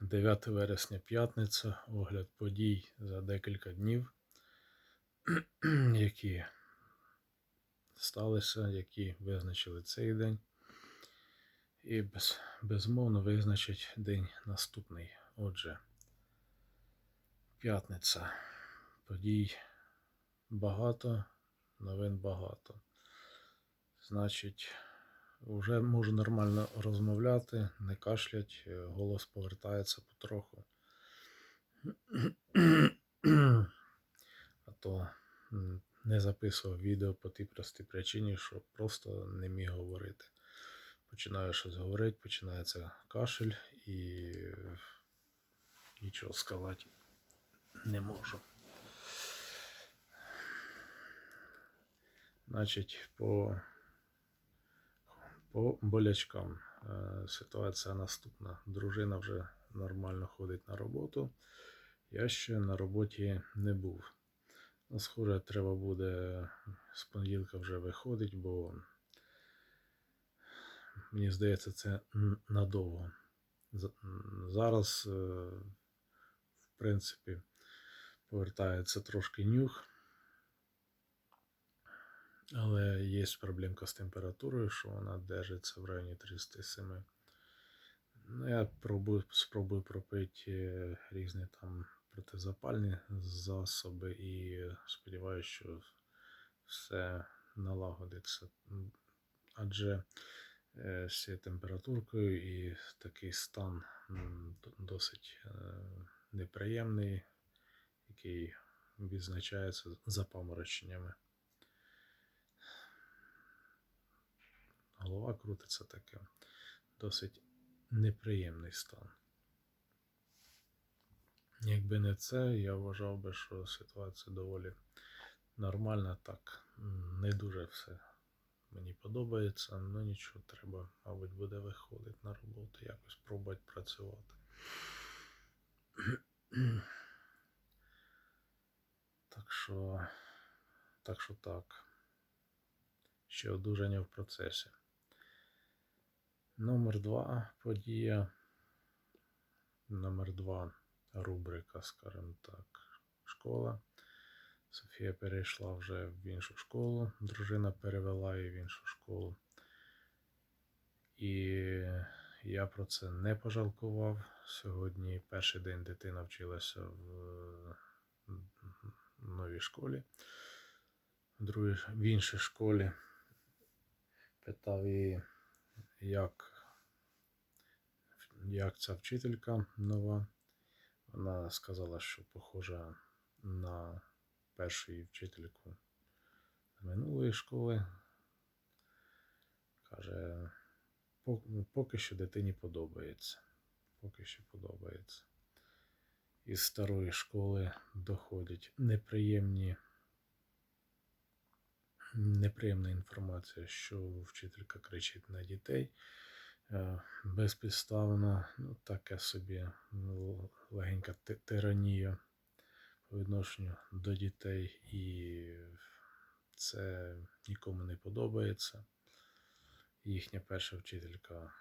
9 вересня п'ятниця, огляд подій за декілька днів, які сталися, які визначили цей день. І без, безмовно визначить день наступний. Отже, п'ятниця. Подій багато, новин багато. Значить, вже можу нормально розмовляти, не кашлять, е, голос повертається потроху. А то не записував відео по тій простій причині, що просто не міг говорити. Починаю щось говорити, починається кашель і нічого сказати не можу. Значить, по, по болячкам е, ситуація наступна. Дружина вже нормально ходить на роботу. Я ще на роботі не був. Ну, схоже, треба буде з понеділка вже виходить, бо мені здається, це надовго. Зараз, е, в принципі, повертається трошки нюх. Але є проблемка з температурою, що вона держиться в районі 37. Ну, я пробую, спробую пропити е, різні там протизапальні засоби і сподіваюся, що все налагодиться. Адже е, з цією температуркою і такий стан досить е, неприємний, який відзначається запамороченнями. Голова крутиться таке. Досить неприємний стан. Якби не це, я вважав би, що ситуація доволі нормальна, так не дуже все мені подобається, ну нічого, треба, мабуть, буде виходити на роботу, якось пробувати працювати. Так що, так що так. Ще одужання в процесі. Номер два подія. Номер два рубрика, скажімо так, школа. Софія перейшла вже в іншу школу. Дружина перевела її в іншу школу. І я про це не пожалкував. Сьогодні перший день дитина вчилася в новій школі, в, іншій школі. Питав її, як, як ця вчителька нова. Вона сказала, що похожа на першу вчительку минулої школи. Каже, поки що дитині подобається. Поки що подобається. Із старої школи доходять неприємні неприємна інформація, що вчителька кричить на дітей е, безпідставно, ну, таке собі ну, легенька тиранія по відношенню до дітей, і це нікому не подобається. Їхня перша вчителька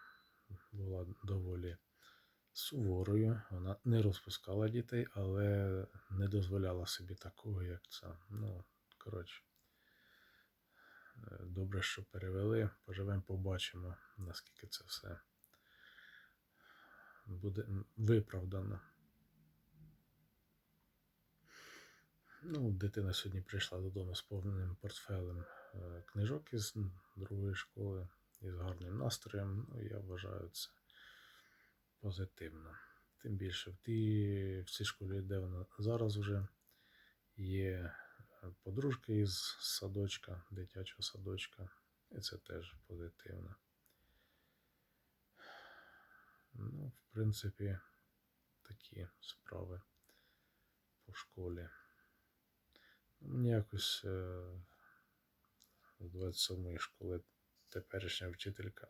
була доволі суворою. Вона не розпускала дітей, але не дозволяла собі такого, як це. Ну, коротше. Добре, що перевели. Поживемо, побачимо, наскільки це все буде виправдано. Ну, дитина сьогодні прийшла додому з повним портфелем е, книжок із другої школи і з гарним настроєм. Ну, я вважаю це позитивно. Тим більше в, тій, в цій школі, де вона зараз вже є подружки із садочка, дитячого садочка, і це теж позитивно. Ну, в принципі, такі справи по школі. Мені якось е, з 27-ї школи теперішня вчителька,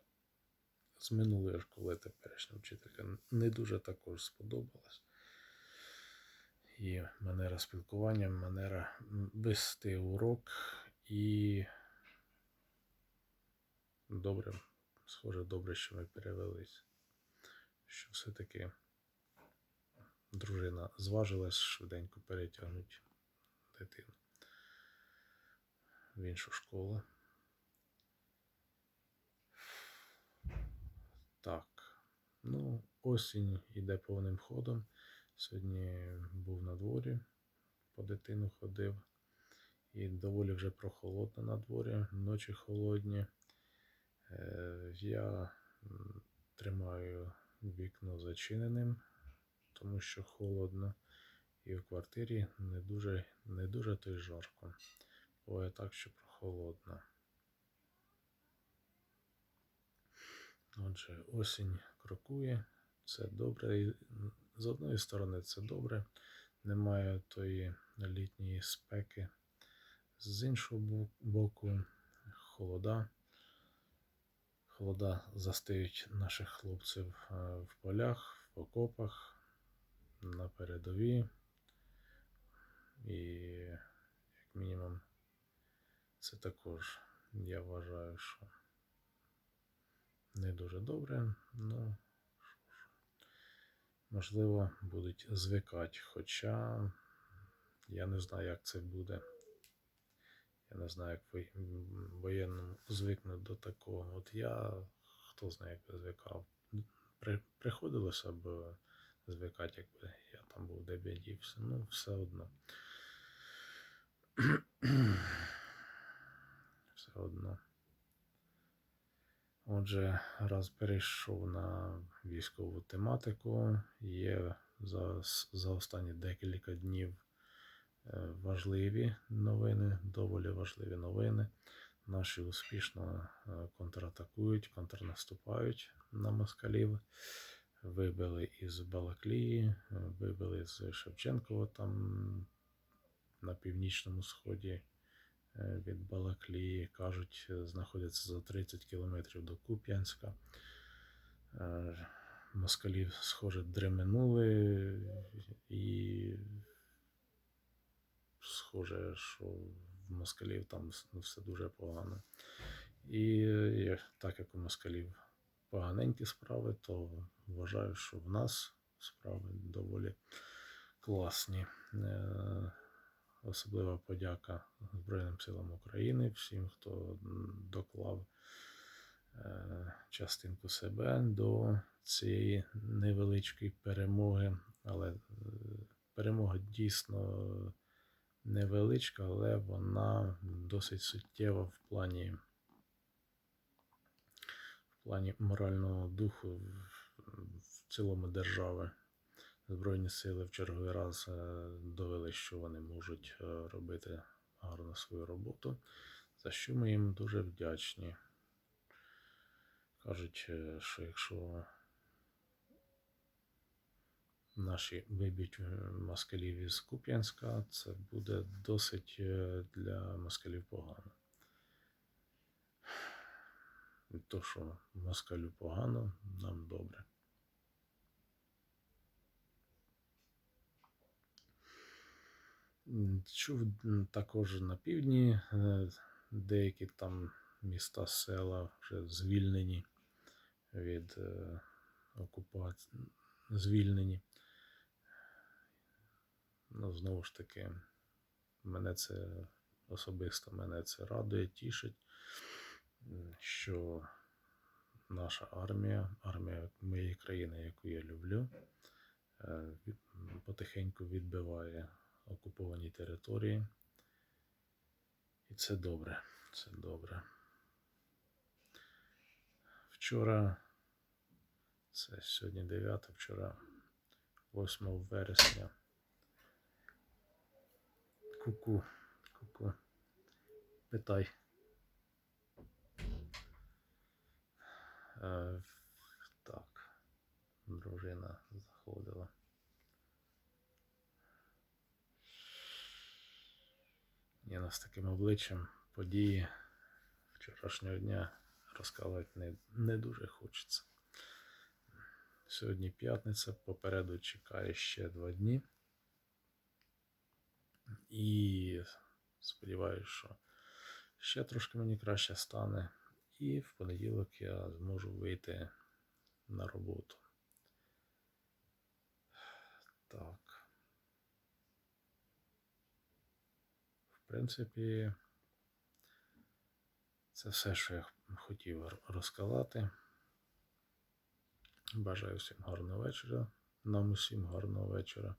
з минулої школи теперішня вчителька не дуже також сподобалась. І манера спілкування, манера вести урок і добре, схоже, добре, що ми перевелись. Що все-таки дружина зважилась швиденько перетягнути дитину в іншу школу. Так. Ну, осінь іде повним ходом. Сьогодні був на дворі, по дитину ходив. І доволі вже прохолодно на дворі, ночі холодні. Е, Я тримаю вікно зачиненим, тому що холодно. І в квартирі не дуже, не дуже то жарко. Буває так, що прохолодно. Отже, осінь крокує, це добре. З одної сторони це добре, немає тої літньої спеки. З іншого боку, холода. Холода застають наших хлопців е, в полях, в окопах, на передовій. І, як мінімум, це також, я вважаю, що не дуже добре. Ну, що ж, можливо, будуть звикати. Хоча я не знаю, як це буде. Я не знаю, як воєнному звикнуть до такого. От я, хто знає, як звикав. При, приходилося б звикати, якби я там був де б я дівся. Ну, все одно. Все одно. Отже, раз перейшов на військову тематику, є за, за останні декілька днів е, важливі новини, доволі важливі новини. Наші успішно е, контратакують, контрнаступають на москалів. Вибили із Балаклії, вибили з Шевченкова там на північному сході від Балаклії. Кажуть, е, знаходяться за 30 кілометрів до Куп'янська. Е, Москалів, схоже, дременули і схоже, що в москалів там ну, все дуже погано. І е, так як у москалів поганенькі справи, то вважаю, що в нас справи доволі класні. Особлива подяка Збройним силам України, всім, хто доклав е, частинку себе до цієї невеличкої перемоги. Але е, перемога дійсно невеличка, але вона досить суттєва в плані, в плані морального духу в цілому держави. Збройні сили в черговий раз е, довели, що вони можуть е, робити гарно свою роботу, за що ми їм дуже вдячні. Кажуть, е, що якщо наші виб'ють москалів із Куп'янська, це буде досить для москалів погано. То, що москалю погано, нам добре. М, Чув також на півдні е, деякі там міста, села вже звільнені від е, окупації, звільнені. Ну, знову ж таки, мене це особисто мене це радує, тішить, що наша армія, армія моєї країни, яку я люблю, е, потихеньку відбиває окуповані території. І це добре, це добре. Вчора, це сьогодні 9, вчора 8 вересня. Ку-ку, ку-ку. Питай. Е, так, дружина заходила. Ні, з таким обличчям події вчорашнього дня розказувати не, не дуже хочеться. Сьогодні п'ятниця, попереду чекає ще два дні. І сподіваюся, що ще трошки мені краще стане. І в понеділок я зможу вийти на роботу. Так. Принципі, це все, що я хотів розказати. Бажаю всім гарного вечора. Нам усім гарного вечора.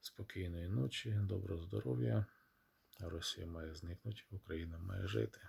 Спокійної ночі, доброго здоров'я. Росія має зникнути, Україна має жити.